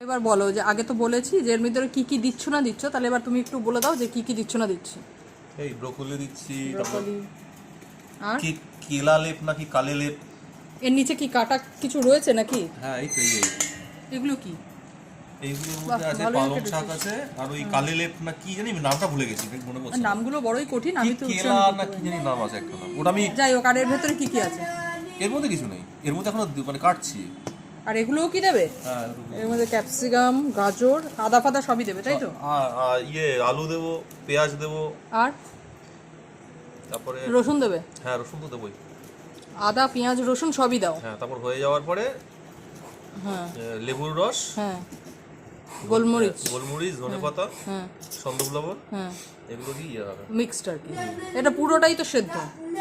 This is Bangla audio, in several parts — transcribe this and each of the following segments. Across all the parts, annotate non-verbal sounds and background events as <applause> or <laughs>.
এবার বলো যে আগে তো বলেছি যে এর ভিতরে কি কি দিচ্ছ না দিচ্ছ তাহলে এবার তুমি একটু বলে দাও যে কি কি দিচ্ছ না দিচ্ছ। এই ব্রোকলি দিচ্ছি তারপর আর? কি কেলা লেপ নাকি কালে লেপ? এর নিচে কি কাটা কিছু রয়েছে নাকি? হ্যাঁ এই তো এই। এগুলো কি? এইগুলোর মধ্যে আছে পালং শাক আছে আর ওই কালে লেপ না কি জানি নামটা ভুলে গেছি মনে পড়ছে নামগুলো বড়ই কঠিন আমি তো কেলা না কি জানি নাম আছে একটা নাম ওটা আমি যাই হোক আর এর ভেতরে কি কি আছে? এর মধ্যে কিছু নেই এর মধ্যে এখনও মানে কাটছি। আর এগুলোও কি দেবে? হ্যাঁ এর মধ্যে ক্যাপসিকাম গাজর আদা ফাদা সবই দেবে তাই তো? ইয়ে আলু দেবো পেঁয়াজ দেবো। আর? তারপরে রসুন দেবে? হ্যাঁ রসুন তো দেবোই। আদা পেঁয়াজ রসুন সবই দাও। হ্যাঁ তারপর হয়ে যাওয়ার পরে হ্যাঁ। লেবুর রস। হ্যাঁ। গোলমরিচ। গোলমরিচ ধনে পাতা হ্যাঁ। সন্দক লবণ হ্যাঁ। এগুলো দিয়ে ইয়ে হবে। মিক্সড আর কি। এটা পুরোটাই তো সেদ্ধ।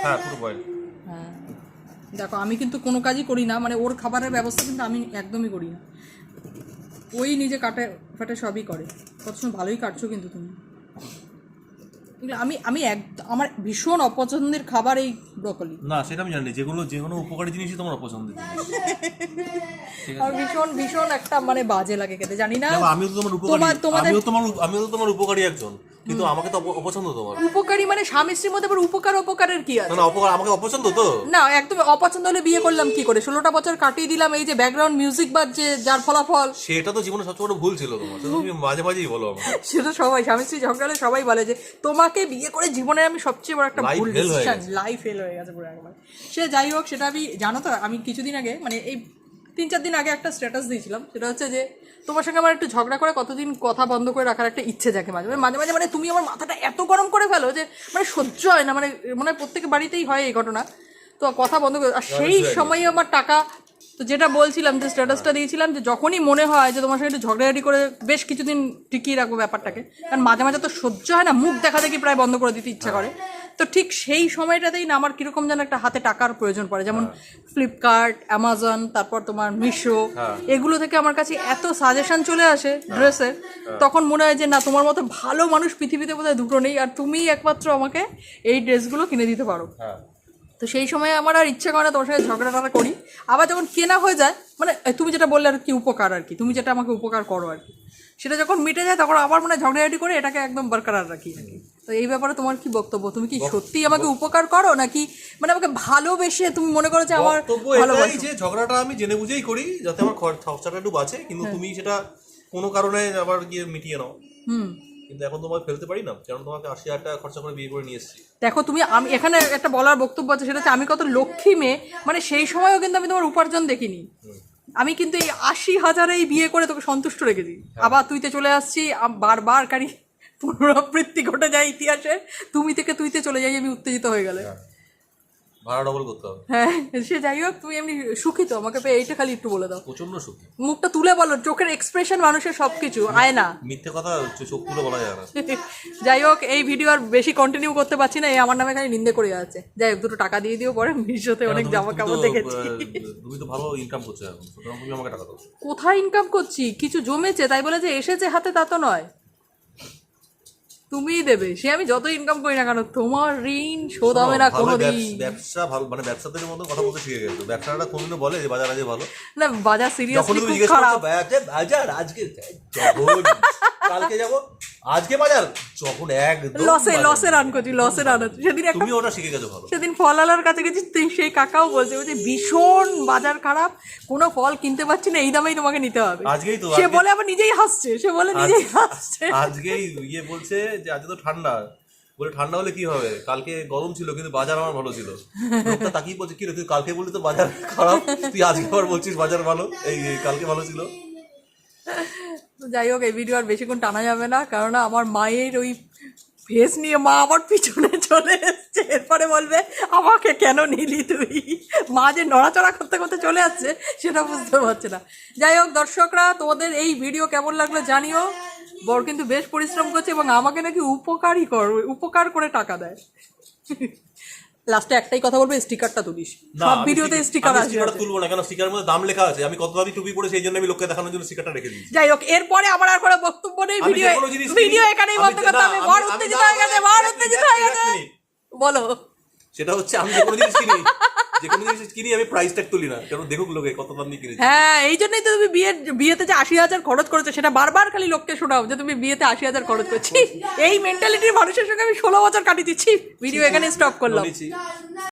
হ্যাঁ পুরো বয়েল হ্যাঁ। দেখো, আমি কিন্তু কোনো কাজই করি না মানে ওর খাবারের ব্যবস্থা কিন্তু আমি একদমই করি না। ওই নিজে কাটে ফাটে সবই করে। কত সময় ভালোই কাটছো কিন্তু তুমি। আমি আমি এক আমার ভীষণ অপছন্দের খাবার এই ব্রকলি। না সেটা আমি জানি যেগুলো যে কোনো উপকারী জিনিসই তোমার অপছন্দের <laughs> আর ভীষণ ভীষণ একটা মানে বাজে লাগে খেতে জানি না? আমিও তো তোমার উপকারী তোমার- আমিও তোমার আমিও তো তোমার উপকারী একজন কিন্তু আমাকে তো অপছন্দ তোমার। উপকারী মানে স্বামী স্ত্রীর মধ্যে আবার উপকার অপকারের কি আছে? না না অপকার আমাকে অপছন্দ তো। না একদম অপছন্দ হলে বিয়ে করলাম কি করে? ষোলোটা বছর কাটিয়ে দিলাম এই যে ব্যাকগ্রাউন্ড মিউজিক বাজছে যার ফলাফল। সেটা তো জীবনে সবচেয়ে বড় ভুল ছিল তোমার তুমি মাঝে মাঝেই বলো আমাকে। সেটা সবাই স্বামী স্ত্রী ঝগড়া হলে সবাই বলে যে তোমাকে বিয়ে করে জীবনের আমি সবচেয়ে বড় একটা ভুল ডিসিশন লাইফ ফেল হয়ে গেছে পুরো একবার। সে যাই হোক সেটা আমি জানো তো আমি কিছুদিন আগে মানে এই তিন চার দিন আগে একটা স্ট্যাটাস দিয়েছিলাম সেটা হচ্ছে যে তোমার সঙ্গে আমার একটু ঝগড়া করে কতদিন কথা বন্ধ করে রাখার একটা ইচ্ছে জাগে মাঝে মাঝে মাঝে মানে তুমি আমার মাথাটা এত গরম করে ফেলো যে মানে সহ্য হয় না মানে মনে হয় প্রত্যেকের বাড়িতেই হয় এই ঘটনা। তো কথা বন্ধ করে আর সেই সময় আমার টাকা তো যেটা বলছিলাম যে স্ট্যাটাসটা দিয়েছিলাম যে যখনই মনে হয় যে তোমার সঙ্গে একটু ঝগড়াঝাটি করে বেশ কিছুদিন টিকিয়ে রাখব ব্যাপারটাকে কারণ মাঝে মাঝে তো সহ্য হয় না মুখ দেখা দেখি প্রায় বন্ধ করে দিতে ইচ্ছা করে। তো ঠিক সেই সময়টাতেই না আমার কীরকম যেন একটা হাতে টাকার প্রয়োজন পড়ে যেমন ফ্লিপকার্ট অ্যামাজন তারপর তোমার মিশো এগুলো থেকে আমার কাছে এত সাজেশন চলে আসে ড্রেসের তখন মনে হয় যে না তোমার মতো ভালো মানুষ পৃথিবীতে বোধহয় দুটো নেই আর তুমিই একমাত্র আমাকে এই ড্রেসগুলো কিনে দিতে পারো। হ্যাঁ। তো সেই সময় আমার আর ইচ্ছে করে না তোমার সঙ্গে ঝগড়া করি। আবার যখন কেনা হয়ে যায় মানে তুমি যেটা বললে আর কি উপকার আর কি তুমি যেটা আমাকে উপকার করো আর কি। সেটা যখন মিটে যায় তখন আবার মানে ঝগড়াঝাটি করে এটাকে একদম বরকরার রাখি আর কি। তো এই ব্যাপারে তোমার কি বক্তব্য? তুমি কি সত্যি আমাকে উপকার করো নাকি মানে আমাকে ভালোবেসে তুমি মনে করো যে আমার ভালোবাসো? যে ঝগড়াটা আমি জেনে বুঝেই করি যাতে আমার খর- খরচাটা একটু বাঁচে কিন্তু তুমি সেটা কোনো কারণে আবার গিয়ে মিটিয়ে নাও। হুম। কিন্তু এখন তোমাকে ফেলতে পারি না কারণ তোমাকে আশি হাজার টাকা খরচা করে বিয়ে করে নিয়ে এসেছি। দেখো তুমি আমি এখানে একটা বলার বক্তব্য আছে সেটা হচ্ছে আমি কত লক্ষ্মী মেয়ে মানে সেই সময়ও কিন্তু আমি তোমার উপার্জন দেখিনি। আমি কিন্তু এই আশি হাজারেই বিয়ে করে তোকে সন্তুষ্ট রেখেছি। আবার তুইতে চলে আসছি বারবার কারি পুনরাবৃত্তি ঘটে যায় ইতিহাসে তুমি থেকে তুইতে চলে যাই আমি উত্তেজিত হয়ে গেলে। ভাড়া ডবল করতে হবে। হ্যাঁ সে যাই হোক তুমি এমনি সুখী তো আমাকে পেয়ে এইটা খালি একটু বলে দাও। প্রচণ্ড সুখী। মুখটা তুলে বলো চোখের এক্সপ্রেশন মানুষের সবকিছু আয় না। মিথ্যে কথা চোখ তুলে বলা যায় না। <laughs> যাই হোক এই ভিডিও আর বেশি কন্টিনিউ করতে পারছি না এই আমার নামে খালি নিন্দে করে যাচ্ছে যাই হোক দুটো টাকা দিয়ে দিও পরে মিশোতে অনেক জামা কাপড় দেখেছি। তুমি তো ভালো ইনকাম করছ এখন তুমি আমাকে টাকা দাও। কোথায় ইনকাম করছি? কিছু জমেছে তাই বলে যে এসেছে হাতে তা তো নয়। তুমিই দেবে। সে আমি যত ইনকাম করি না কেন তোমার ঋণ শোধ হবে না কোনো কোনোদিন। ব্যবসা ভালো মানে ব্যবসাদের মতো কথা বলতে শিখে গেছো। ব্যবসাটা কোনদিনও বলে যে বাজার আজ ভালো। না বাজার সিরিয়াসলি খুব খারাপ। বাজার আজকে কালকে যাব। আজকে বাজার? যখন একদম লসে লসে রান করছি লসে রান হচ্ছে। সেদিন একটা তুমি ওটা শিখে গেছো ভালো। সেদিন ফলালার কাছে গেছি সেই কাকাও বলছে বলছে ভীষণ বাজার খারাপ কোনো ফল কিনতে পারছি না এই দামেই তোমাকে নিতে হবে। আজকেই তো সে বলে আবার নিজেই হাসছে সে বলে নিজেই হাসছে। আজকেই ইয়ে বলছে যে আজকে তো ঠান্ডা। বলে ঠান্ডা হলে কি হবে? কালকে গরম ছিল কিন্তু বাজার আমার ভালো ছিল। লোকটা তাকিয়ে বলছে কি রে তুই কালকে বললি তো বাজার খারাপ? তুই আজকে আবার বলছিস বাজার ভালো? এই কালকে ভালো ছিল। যাই হোক, এই ভিডিও আর বেশিক্ষণ টানা যাবে না কারণ আমার মায়ের ওই ফেস নিয়ে মা আমার পিছনে চলে এসছে। এরপরে বলবে, আমাকে কেন নিলি তুই? মা যে নড়াচড়া করতে করতে চলে আসছে, সেটা বুঝতে পারছে না। যাই হোক, দর্শকরা, তোমাদের এই ভিডিও কেমন লাগল জানিও। বর কিন্তু বেশ পরিশ্রম করছে এবং আমাকে নাকি উপকারই কর, উপকার করে টাকা দেয়। লাস্টে একটাই কথা বলব স্টিকারটা তুলিস। সব ভিডিওতে স্টিকার আছে স্টিকারটা তুলবো না কেন? স্টিকারের মধ্যে দাম লেখা আছে। আমি কত দামি টুপি পরে সেই জন্য আমি লোককে দেখানোর জন্য স্টিকারটা রেখে দিয়েছি। যাই হোক এরপরে আবার আর কোনো বক্তব্য নেই ভিডিও ভিডিও এখানেই বন্ধ করতে হবে। বড় উত্তেজিত হয়ে গেছে বড় উত্তেজিত হয়ে গেছে। বলো। সেটা হচ্ছে আমি কোনো জিনিস কিনি। যে কোনো জিনিস কিনি আমি প্রাইস ট্যাগ তুলি না কারণ দেখুক লোকে কত দাম দিয়ে কিনেছি। হ্যাঁ এই জন্যই তো তুমি বিয়ের বিয়েতে যে আশি হাজার খরচ করেছ সেটা বারবার খালি লোককে শোনাও যে তুমি বিয়েতে আশি হাজার খরচ করছি। এই মেন্টালিটির মানুষের সঙ্গে আমি ষোলো বছর কাটিয়ে দিচ্ছি ভিডিও এখানে স্টপ করলাম।